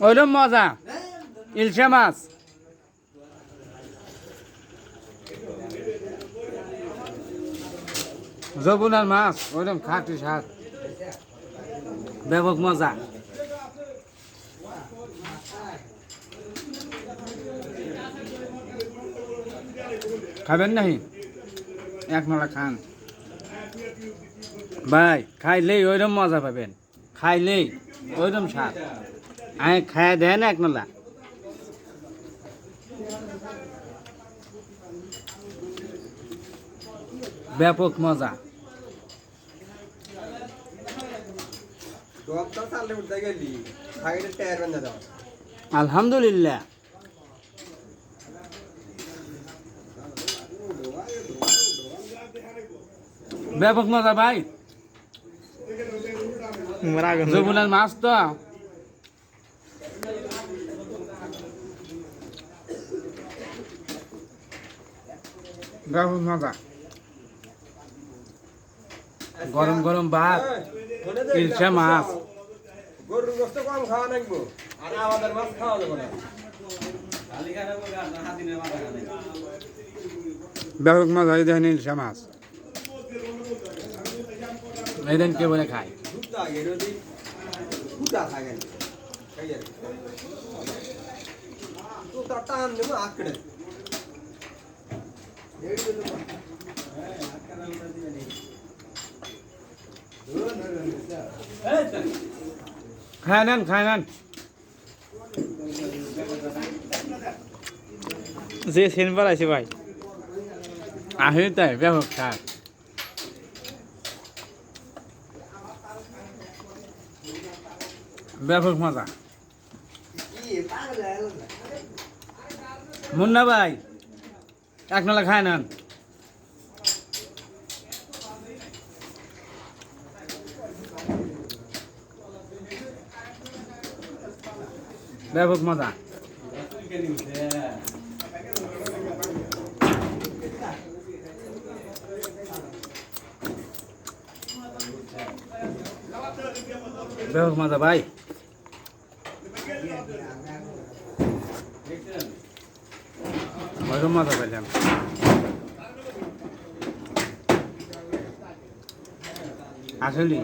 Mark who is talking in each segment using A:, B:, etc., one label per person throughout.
A: ওইরকম মজা ইলশা মাছ যবুনার মাছ ওইরকম খাটি স্বাদ ব্যাপক মজা খাবেন নাহি এক নলা খান ভাই খাইলেই ওইরকম মজা পাবেন। খাইলেই ওইরকম স্বাদ। আমি খাই দেন এক নলা। ব্যাপক মজা। আলহামদুলিল্লাহ। ব্যাপক মজা ভাই। যমুনার মাছ তো। ব্যাপক মজা। গরম গরম ভাত ইলশা মাছ।
B: গরুর গোস্ত কম খাওয়া নাকবো আর আমাদের মাছ খাওয়া যাবে না।
A: ব্যাপক মজা এই দেখেন ইলশা মাছ।
B: তার টান নেব আঁকড়ে
A: খায় নেন খায় নেন
C: যে সেনবার আছে ভাই
A: আহি তাই ব্যাপক ব্যাপক মজা। মুন্না ভাই এক নলা খায় নেন। ব্যাপক মজা। ব্যাপক মজা ভাই। ওরকম মজা পেলাম আসলে?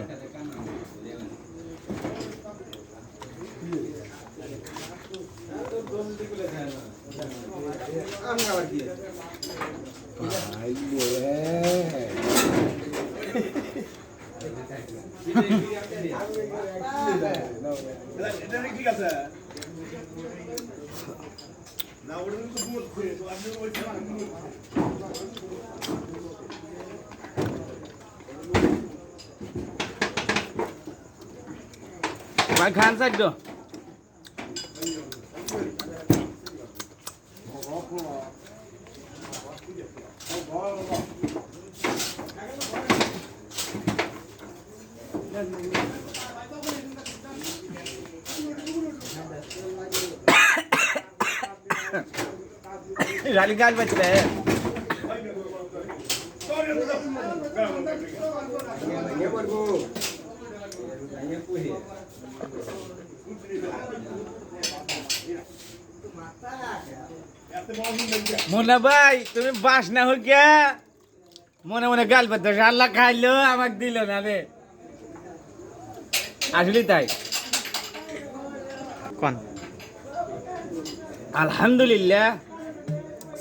B: আম খাবার দিয়ে
A: ভাই খান সাইড রালি গাছ বাঁচলে
B: ভেঙে পুহে
A: মোনা ভাই তুমি বাস না হোক মনে মনে গাল পাতে আল্লাহ খাইলো আমাকে দিল না রে। আসলে তাই?
C: কোন?
A: আলহামদুলিল্লাহ।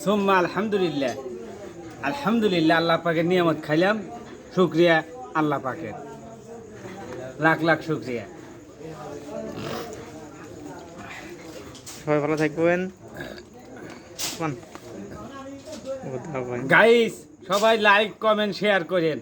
A: সোম্মা আলহামদুলিল্লাহ। আলহামদুলিল্লাহ আল্লাহ পাকের নিয়ামত খাইলাম শুক্রিয়া আল্লাহ পাকের। লাখ লাখ শুক্রিয়া।
C: সবাই ভালো থাকবেন।
A: গাইস সবাই লাইক কমেন্ট শেয়ার করেন।